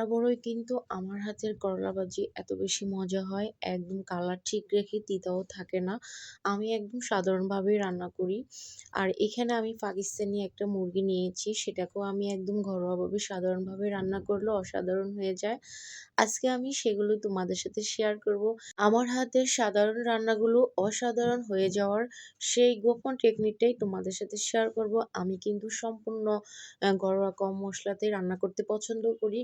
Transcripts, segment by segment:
বরাবরই কিন্তু আমার হাতের করলা ভাজি এত বেশি মজা হয়, একদম কালার ঠিক রেখে তিতাও থাকে না। আমি একদম সাধারণভাবেই রান্না করি। আর এখানে আমি পাকিস্তানি একটা মুরগি নিয়েছি, সেটাকেও আমি একদম ঘরোয়াভাবে সাধারণভাবে রান্না করলে অসাধারণ হয়ে যায়। আজকে আমি সেগুলো তোমাদের সাথে শেয়ার করব। আমার হাতের সাধারণ রান্নাগুলো অসাধারণ হয়ে যাওয়ার সেই গোপন টেকনিকটাই তোমাদের সাথে শেয়ার করব। আমি কিন্তু সম্পূর্ণ ঘরোয়া কম মশলাতে রান্না করতে পছন্দ করি।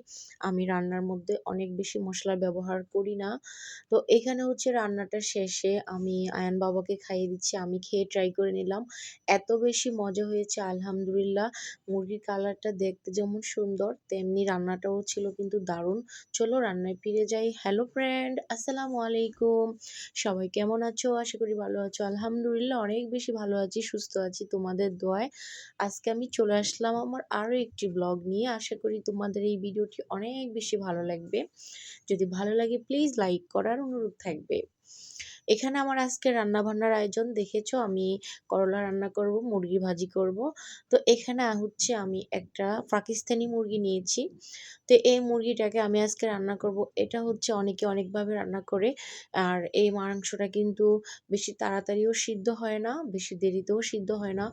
আমি রান্নার মধ্যে অনেক বেশি মশলা ব্যবহার করি না। তো এখানে হচ্ছে রান্নাটা শেষে আমি আয়ান বাবাকে খাইয়ে দিচ্ছি, আমি খেয়ে ট্রাই করে নিলাম। এত বেশি মজা হয়েছে, আলহামদুলিল্লাহ। মুরগির কালারটা দেখতে যেমন সুন্দর, তেমনি রান্নাটাও ছিল কিন্তু দারুণ। চলো রান্নায় ফিরে যাই। হ্যালো ফ্রেন্ড আসসালামু আলাইকুম। সবাই কেমন আছো? আশা করি ভালো আছো। আলহামদুলিল্লাহ, অনেক বেশি ভালো আছি, সুস্থ আছি তোমাদের দোয়ায়। আজকে আমি চলে আসলাম আমার আরও একটি ব্লগ নিয়ে। আশা করি তোমাদের এই ভিডিওটি অনেক বেশি ভালো লাগবে। যদি ভালো লাগে প্লিজ লাইক করার অনুরোধ থাকবে। এখানে আমার আজকে রান্না বান্নার আয়োজন, দেখেছ? আমি করলা রান্না করব মুরগি ভাজি করব। তো এখানে হচ্ছে আমি একটা পাকিস্তানি মুরগি নিয়েছি। তো এই মুরগিটাকে আমি আজকে রান্না করব। এটা হচ্ছে অনেকে অনেকভাবে রান্না করে। আর এই মাংসটা কিন্তু বেশি তাড়াতাড়িও সিদ্ধ হয় না, বেশি দেরিতেও সিদ্ধ হয় না।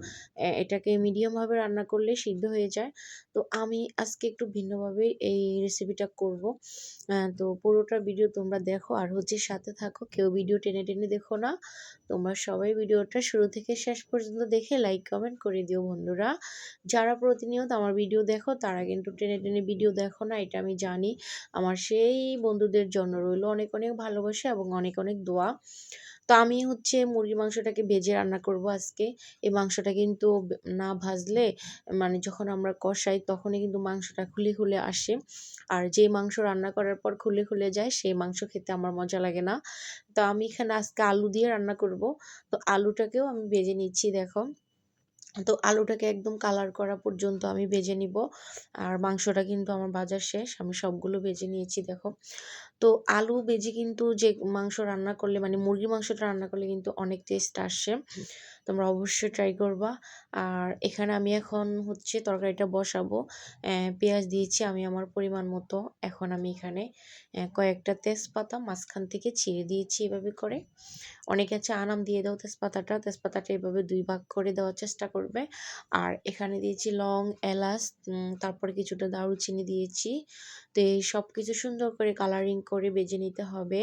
এটাকে মিডিয়ামভাবে রান্না করলে সিদ্ধ হয়ে যায়। তো আমি আজকে একটু ভিন্নভাবে এই রেসিপিটা করব। তো পুরোটা ভিডিও তোমরা দেখো। আর হচ্ছে সাথে থাকো, কেউ ভিডিও টেনে টেনে টেনে দেখো না। তোমরা সবাই ভিডিওটা শুরু থেকে শেষ পর্যন্ত দেখে লাইক কমেন্ট করে দিও বন্ধুরা। যারা প্রতিনিয়ত আমার ভিডিও দেখো, তারা কিন্তু টেনে টেনে ভিডিও দেখো না, এটা আমি জানি। আমার সেই বন্ধুদের জন্য রইল অনেক অনেক ভালোবাসা এবং অনেক অনেক দোয়া। তো আমি হচ্ছে মুরগির মাংসটাকে ভেজে রান্না করব আজকে। এই মাংসটা কিন্তু না ভাজলে মানে যখন আমরা কষাই তখনই কিন্তু মাংসটা খুলে খুলে আসে। আর যে মাংস রান্না করার পর খুলে খুলে যায়, সেই মাংস খেতে আমার মজা লাগে না। তো আমি এখানে আজকে আলু দিয়ে রান্না করব। তো আলুটাকেও আমি ভেজে নিচ্ছি, দেখো। তো আলুটাকে একদম কালার করা পর্যন্ত আমি ভেজে নিব। আর মাংসটা কিন্তু আমার বাজার শেষ, আমি সবগুলো ভেজে নিয়েছি, দেখো। তো আলু ভেজে কিন্তু যে মাংস রান্না করলে মানে মুরগির মাংসটা রান্না করলে কিন্তু অনেক টেস্ট আসে। তোমরা অবশ্যই ট্রাই করবা। আর এখানে আমি এখন হচ্ছে তরকারিটা বসাবো। পেঁয়াজ দিয়েছি আমি আমার পরিমাণ মতো। এখন আমি এখানে কয়েকটা তেজপাতা মাঝখান থেকে ছিঁড়ে দিয়েছি এভাবে করে। অনেকে আছে আনাম দিয়ে দাও তেজপাতাটা। তেজপাতাটা এভাবে দুই ভাগ করে দেওয়ার চেষ্টা করবে। আর এখানে দিয়েছি লং, এলাচ তারপরে কিছুটা দারুচিনি দিয়েছি। তো এই সব কিছু সুন্দর করে কালারিং করে বেজে নিতে হবে।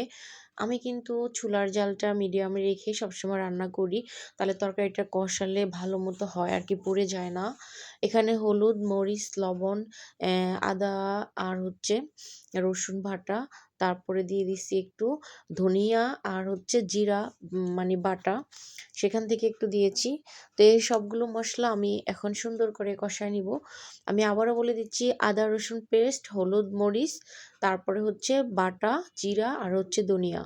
আমি কিন্তু চুলার জালটা মিডিয়ামে রেখে সবসময় রান্না করি। তাহলে তরকারিটা কষালে ভালো মতো হয় আর কি পুড়ে যায় না। এখানে হলুদ, মরিচ, লবণ আদা আর হচ্ছে রসুন বাটা তারপরে দিয়ে দিচ্ছি একটু ধনিয়া আর হচ্ছে জিরা মানে বাটা। সেখান থেকে একটু দিয়েছি। তো এই সবগুলো মশলা আমি এখন সুন্দর করে কষায় নিব। আমি আবারও বলে দিচ্ছি, আদা, রসুন পেস্ট, হলুদ মরিচ, তারপরে হচ্ছে বাটা, জিরা আর হচ্ছে ধনিয়া।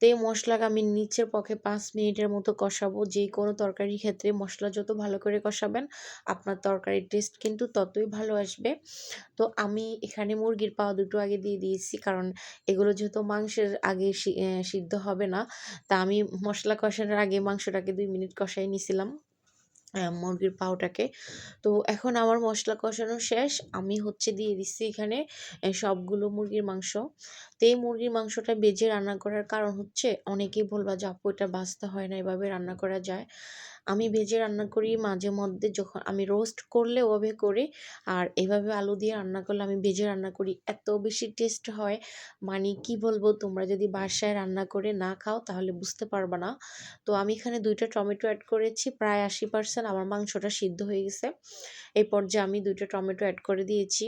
তো এই মশলাকে আমি নিচের পক্ষে পাঁচ মিনিটের মতো কষাবো। যে কোনো তরকারির ক্ষেত্রে মশলা যত ভালো করে কষাবেন, আপনার তরকারির টেস্ট কিন্তু ততই ভালো আসবে। তো আমি এখানে মুরগির পাওয়া দুটো আগে দিয়ে দিয়েছি, কারণ এগুলো যেহেতু মাংসের আগে সিদ্ধ হবে না, তা আমি মশলা কষানোর আগে মাংসটাকে দুই মিনিট কষাই নিছিলাম। মুরগির পাউটাকে তো এখন আমার মশলা কষানো শেষ। আমি হচ্ছে দিয়ে দিচ্ছি এখানে সবগুলো মুরগির মাংস। তো এই মুরগির মাংসটা বেজে রান্না করার কারণ হচ্ছে, অনেকেই বলবা যে, আপু, এটা বাঁচতে হয় না, এভাবে রান্না করা যায়। আমি ভেজে রান্না করি মাঝে মধ্যে যখন আমি রোস্ট করলে ওভাবে করি। আর এভাবে আলু দিয়ে রান্না করলে আমি ভেজে রান্না করি। এত বেশি টেস্ট হয়। মানে কি বলব, তোমরা যদি বাসায় রান্না করে না খাও তাহলে বুঝতে পারবে না। তো আমি এখানে দুইটা টমেটো অ্যাড করেছি, প্রায় আশি পার্সেন্ট আমার মাংসটা সিদ্ধ হয়ে গেছে। এই পর্যায়ে আমি দুইটা টমেটো অ্যাড করে দিয়েছি।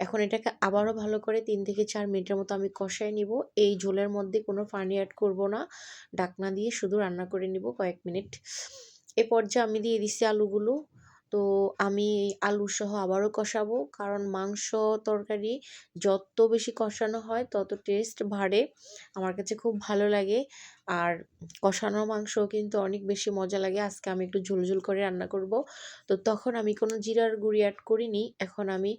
এখন এটাকে আবারও ভালো করে তিন থেকে চার মিনিটের মতো আমি কষায় নিব। এই ঝোলের মধ্যে কোনো পানি অ্যাড করব না। ডাকনা দিয়ে শুধু রান্না করে নিব কয়েক মিনিট। এ পর্যায়ে আমি দিয়ে দিছি আলুগুলো। তো আমি আলু সহ আবারও কষাবো কারণ মাংস তরকারি যত বেশি কষানো হয় তত টেস্ট বাড়ে। আমার কাছে খুব ভালো লাগে। আর কষানো মাংস কিন্তু অনেক বেশি মজা লাগে। আজকে আমি একটু ঝুলঝুল করে রান্না করব। তো তখন আমি কোনো জিরার গুঁড়ি অ্যাড করিনি। এখন আমি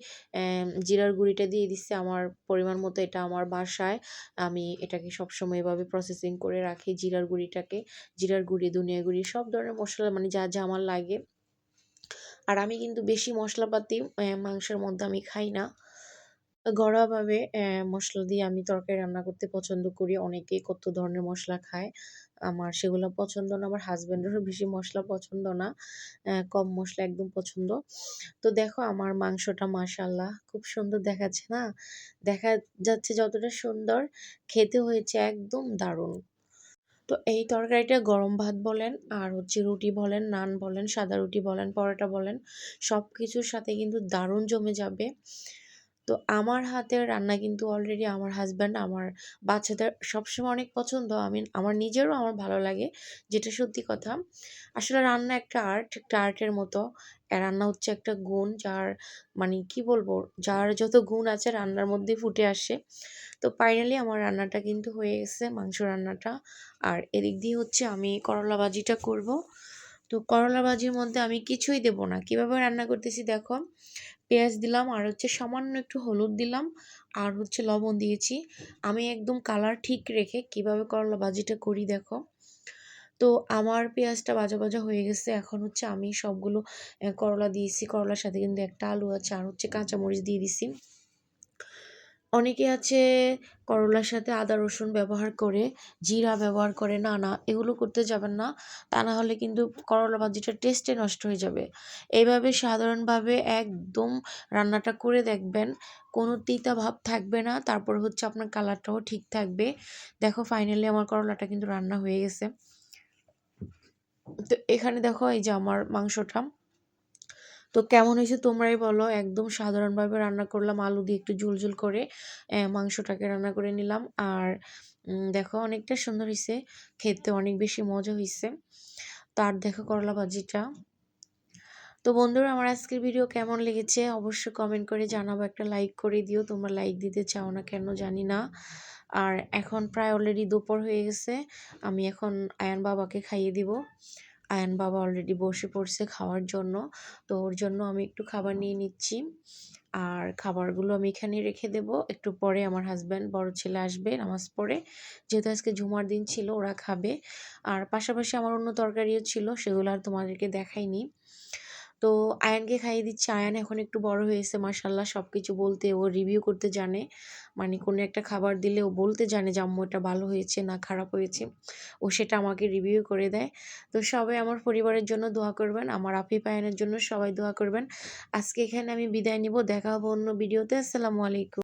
জিরার গুঁড়িটা দিয়ে দিচ্ছি আমার পরিমাণ মতো। এটা আমার বাসায়। আমি এটাকে সবসময় এভাবে প্রসেসিং করে রাখি জিরার গুঁড়িটাকে। জিরার গুঁড়ি, ধনিয়া গুঁড়ি, সব ধরনের মশলা মানে যা যা আমার লাগে। আর আমি কিন্তু বেশি মশলাপাতি মাংসের মধ্যে আমি খাই না। ঘরোয়াভাবে মসলা দিয়ে আমি তরকারি রান্না করতে পছন্দ করি। অনেকেই কত ধরনের মসলা খায়। আমার সেগুলো পছন্দ না। আমার হাসব্যান্ডেরও বেশি মসলা পছন্দ না। কম মসলা একদম পছন্দ। তো দেখো আমার মাংসটা মাশাআল্লাহ খুব সুন্দর দেখাচ্ছে না? দেখা যাচ্ছে যতটা সুন্দর খেতে হয়েছে একদম দারুণ। তো এই তরকারিটা গরম ভাত বলেন আর হচ্ছে রুটি বলেন, নান বলেন, সাদা রুটি বলেন, পরোটা বলেন সব কিছুর সাথে কিন্তু দারুণ জমে যাবে। তো আমার হাতের রান্না কিন্তু অলরেডি আমার হাজব্যান্ড আমার বাচ্চাদের সবসময় অনেক পছন্দ। আমি আমার নিজেরও আমার ভালো লাগে যেটা সত্যি কথা। আসলে রান্না একটা আর্ট, একটা আর্টের মতো। রান্না হচ্ছে একটা গুণ যার মানে কি বলব? যার যত গুণ আছে রান্নার মধ্যেই ফুটে আসে। তো ফাইনালি আমার রান্নাটা কিন্তু হয়ে গেছে, মাংস রান্নাটা। আর এদিক দিয়ে হচ্ছে আমি করলা ভাজিটা করব। তো করলা ভাজির মধ্যে আমি কিছুই দেব না। কীভাবে রান্না করতেছি দেখো। পেঁয়াজ দিলাম আর হচ্ছে সামান্য একটু হলুদ দিলাম আর হচ্ছে লবণ দিয়েছি। আমি একদম কালার ঠিক রেখে কীভাবে করলা ভাজিটা করি দেখো। তো আমার পেঁয়াজটা ভাজা, ভাজা হয়ে গেছে। এখন হচ্ছে আমি সবগুলো করলা দিয়েছি। করলার সাথে কিন্তু একটা আলু আছে আর হচ্ছে কাঁচামরিচ দিয়ে দিছি। অনেকে আছে করলার সাথে আদা রসুন ব্যবহার করে, জিরা ব্যবহার করে। না, না এগুলো করতে যাবেন না। তা না হলে কিন্তু করলা ভাজিটার টেস্টে নষ্ট হয়ে যাবে। এইভাবে সাধারণভাবে একদম রান্নাটা করে দেখবেন। কোনো তিতা ভাব থাকবে না। তারপর হচ্ছে আপনার কালারটাও ঠিক থাকবে। দেখো ফাইনালি আমার করলাটা কিন্তু রান্না হয়ে গেছে। তো এখানে দেখো এই যে আমার মাংসটা। তো কেমন হয়েছে তোমরাই বলো। একদম সাধারণভাবে রান্না করলাম আলু দিয়ে একটু ঝোল, ঝোল করে মাংসটাকে রান্না করে নিলাম। আর দেখো অনেকটা সুন্দর হয়েছে খেতে অনেক বেশি মজা হয়েছে তার দেখো করলা ভাজিটা। তো বন্ধুরা আমার আজকের ভিডিও কেমন লেগেছে অবশ্যই কমেন্ট করে জানাব। একটা লাইক করে দিও। তোমরা লাইক দিতে চাও না কেন জানি না। আর এখন প্রায় অলরেডি দুপুর হয়ে গেছে। আমি এখন আয়ান বাবাকে খাইয়ে দিব। আয়ান বাবা অলরেডি বসে পড়ছে খাওয়ার জন্য। তো ওর জন্য আমি একটু খাবার নিয়ে নিচ্ছি। আর খাবারগুলো আমি এখানে রেখে দেব। একটু পরে আমার হাজব্যান্ড বড় ছেলে আসবে নামাজ পড়ে। যেহেতু আজকে ঝুমার দিন ছিল, ওরা খাবে। আর পাশাপাশি আমার অন্য তরকারিও ছিল, সেগুলো আর তোমাদেরকে দেখাইনি। তো আয়নকে খাইয়ে দিচ্ছি। আয়ন এখন একটু বড় হয়েছে মার্শাল্লাহ সব কিছু বলতে ও রিভিউ করতে জানে। মানে কোনো একটা খাবার দিলে ও বলতে জানে যে, আম্মু, এটা ভালো হয়েছে না খারাপ হয়েছে। ও সেটা আমাকে রিভিউ করে দেয়। তো সবাই আমার পরিবারের জন্য দোয়া করবেন। আমার আফিফ আয়নের জন্য সবাই দোয়া করবেন। আজকে এখানে আমি বিদায় নিব। দেখা হবে অন্য ভিডিওতে। আসসালামু আলাইকুম।